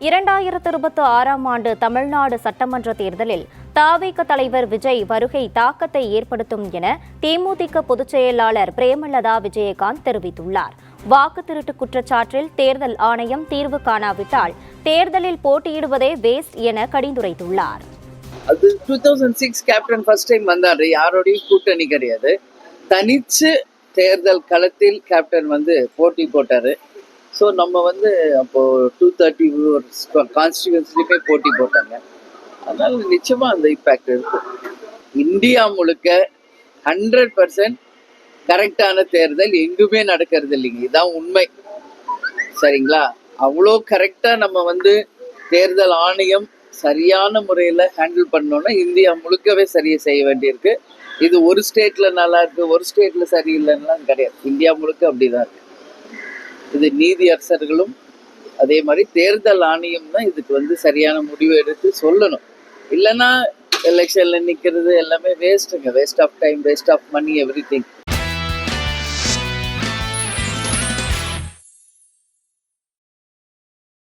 இரண்டாயிரத்து இருபத்தி ஆறாம் ஆண்டு தமிழ்நாடு சட்டமன்ற தேர்தலில் தாவேக தலைவர் விஜய் வருகை தாக்கத்தை ஏற்படுத்தும் என தேமுதிக பொதுச் செயலாளர் பிரேமலதா விஜயகாந்த் தெரிவித்துள்ளார். வாக்கு திருட்டு குற்றச்சாட்டில் தேர்தல் ஆணையம் தீர்வு காணாவிட்டால் தேர்தலில் போட்டியிடுவதே வேஸ்ட் என கடிந்துரைத்துள்ளார். அது two thousand six captain first time வந்தாரு. யாரோடையும் கூட்டணி கிடையாது. தனிச்சு தேர்தல் களத்தில் கேப்டன் வந்து போட்டி போட்டாரு. ஸோ நம்ம வந்து அப்போது டூ தேர்ட்டி கான்ஸ்டியூன்சிலுமே போட்டி போட்டாங்க. அதனால் நிச்சயமாக அந்த இம்பேக்ட் இருக்கும் இந்தியா முழுக்க ஹண்ட்ரட் பர்சன்ட் கரெக்டான தேர்தல் எங்குமே நடக்கிறது இல்லைங்க. இதுதான் உண்மை. சரிங்களா? அவ்வளோ கரெக்டாக நம்ம வந்து தேர்தல் ஆணையம் சரியான முறையில் ஹேண்டில் பண்ணோன்னா இந்தியா முழுக்கவே சரியை செய்ய வேண்டியிருக்கு. இது ஒரு ஸ்டேட்டில் நல்லா இருக்குது ஒரு ஸ்டேட்டில் சரியில்லைன்னா கிடையாது. இந்தியா முழுக்க அப்படிதான் இருக்குது இது நீதி அரசர்களும் அதே மாதிரி தேர்தல் ஆணையம் தான் இதுக்கு வந்து சரியான முடிவு எடுத்து சொல்லணும். இல்லைன்னா எலெக்ஷன்ல நிற்கிறது எல்லாமே வேஸ்ட்டுங்க waste of time waste of money everything